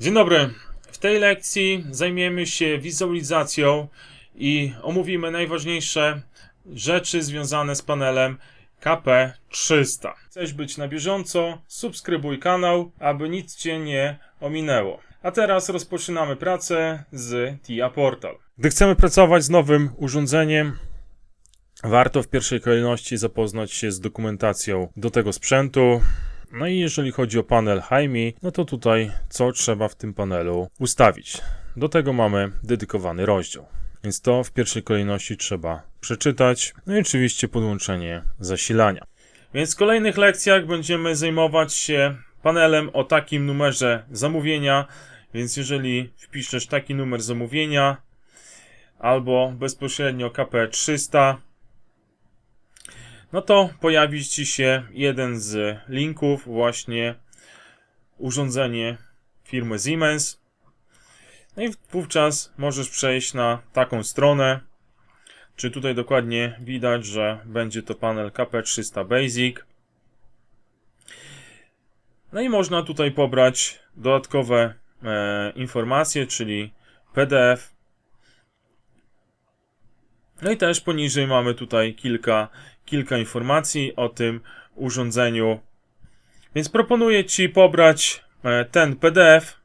Dzień dobry. W tej lekcji zajmiemy się wizualizacją i omówimy najważniejsze rzeczy związane z panelem KP300. Chcesz być na bieżąco? Subskrybuj kanał, aby nic Cię nie ominęło. A teraz rozpoczynamy pracę z TIA Portal. Gdy chcemy pracować z nowym urządzeniem, warto w pierwszej kolejności zapoznać się z dokumentacją do tego sprzętu. No i jeżeli chodzi o panel HiMi, no to tutaj co trzeba w tym panelu ustawić. Do tego mamy dedykowany rozdział. Więc to w pierwszej kolejności trzeba przeczytać. No i oczywiście podłączenie zasilania. Więc w kolejnych lekcjach będziemy zajmować się panelem o takim numerze zamówienia. Więc jeżeli wpiszesz taki numer zamówienia albo bezpośrednio KP300, no to pojawi Ci się jeden z linków, właśnie urządzenie firmy Siemens. No i wówczas możesz przejść na taką stronę. Czy tutaj dokładnie widać, że będzie to panel KP300 Basic. No i można tutaj pobrać dodatkowe e, informacje, czyli PDF. No i też poniżej mamy tutaj kilka kilka informacji o tym urządzeniu. Więc proponuję Ci pobrać e, ten PDF.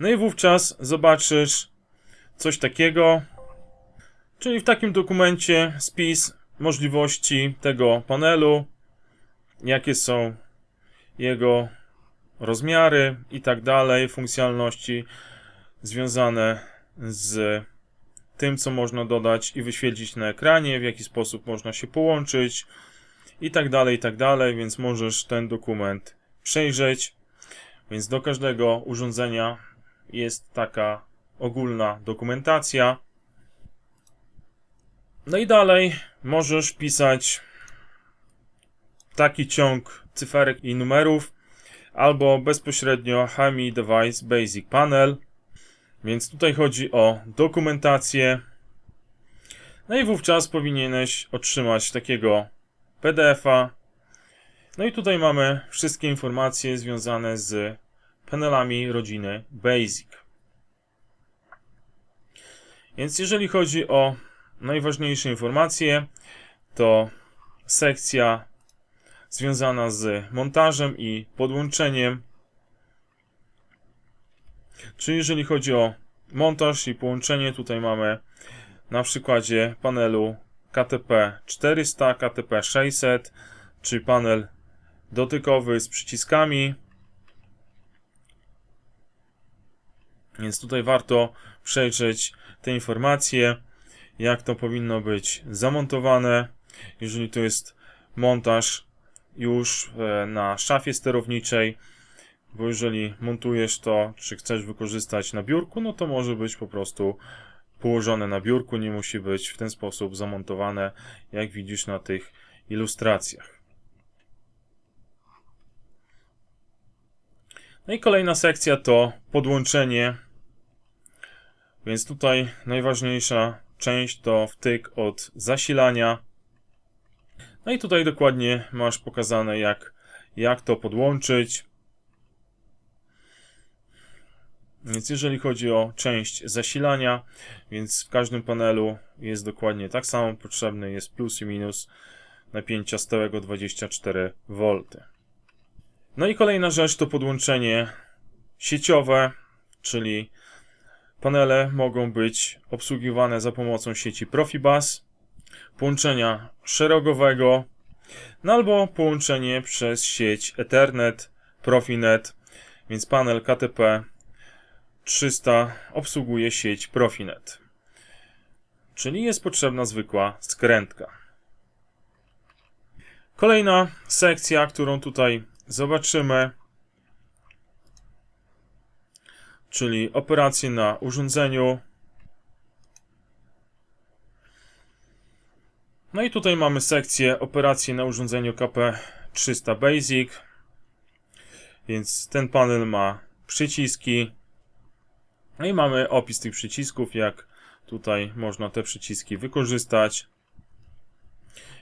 No i wówczas zobaczysz coś takiego. Czyli w takim dokumencie spis możliwości tego panelu, jakie są jego rozmiary i tak dalej, funkcjonalności związane z tym, co można dodać i wyświetlić na ekranie, w jaki sposób można się połączyć i tak dalej, i tak dalej, więc możesz ten dokument przejrzeć. Więc do każdego urządzenia jest taka ogólna dokumentacja. No i dalej możesz wpisać taki ciąg cyferek i numerów albo bezpośrednio HMI Device Basic Panel więc tutaj chodzi o dokumentację. No i wówczas powinieneś otrzymać takiego PDF-a. No i tutaj mamy wszystkie informacje związane z panelami rodziny Basic. Więc jeżeli chodzi o najważniejsze informacje, to sekcja związana z montażem i podłączeniem Czyli jeżeli chodzi o montaż i połączenie, tutaj mamy na przykładzie panelu KTP 400, KTP 600, czyli panel dotykowy z przyciskami. Więc tutaj warto przejrzeć te informacje, jak to powinno być zamontowane. Jeżeli to jest montaż już e, na szafie sterowniczej, bo jeżeli montujesz to, czy chcesz wykorzystać na biurku, no to może być po prostu położone na biurku, nie musi być w ten sposób zamontowane, jak widzisz na tych ilustracjach. No i kolejna sekcja to podłączenie. Więc tutaj najważniejsza część to wtyk od zasilania. No i tutaj dokładnie masz pokazane jak, jak to podłączyć. Więc jeżeli chodzi o część zasilania, więc w każdym panelu jest dokładnie tak samo potrzebny jest plus i minus napięcia stałego 24 V. No i kolejna rzecz to podłączenie sieciowe, czyli panele mogą być obsługiwane za pomocą sieci Profibus, połączenia szeregowego, no albo połączenie przez sieć Ethernet, Profinet, więc panel KTP 300 obsługuje sieć Profinet. Czyli jest potrzebna zwykła skrętka. Kolejna sekcja, którą tutaj zobaczymy, czyli operacje na urządzeniu. No i tutaj mamy sekcję operacje na urządzeniu KP300 Basic. Więc ten panel ma przyciski, no i mamy opis tych przycisków, jak tutaj można te przyciski wykorzystać.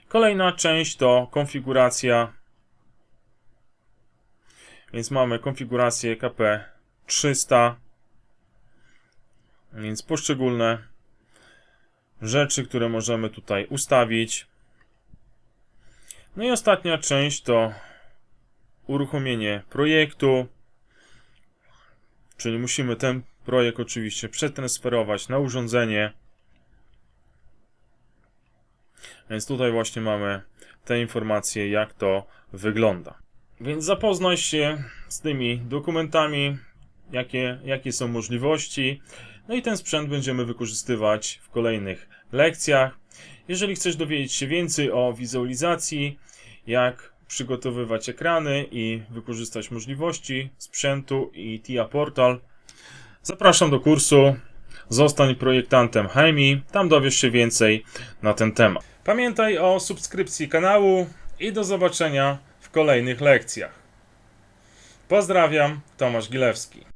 Kolejna część to konfiguracja. Więc mamy konfigurację KP 300. Więc poszczególne rzeczy, które możemy tutaj ustawić. No i ostatnia część to uruchomienie projektu. Czyli musimy ten projekt oczywiście przetransferować na urządzenie. Więc tutaj właśnie mamy te informacje, jak to wygląda. Więc zapoznaj się z tymi dokumentami, jakie, jakie są możliwości. No i ten sprzęt będziemy wykorzystywać w kolejnych lekcjach. Jeżeli chcesz dowiedzieć się więcej o wizualizacji, jak przygotowywać ekrany i wykorzystać możliwości sprzętu i TIA Portal, zapraszam do kursu Zostań projektantem Chemii. Tam dowiesz się więcej na ten temat. Pamiętaj o subskrypcji kanału i do zobaczenia w kolejnych lekcjach. Pozdrawiam, Tomasz Gilewski.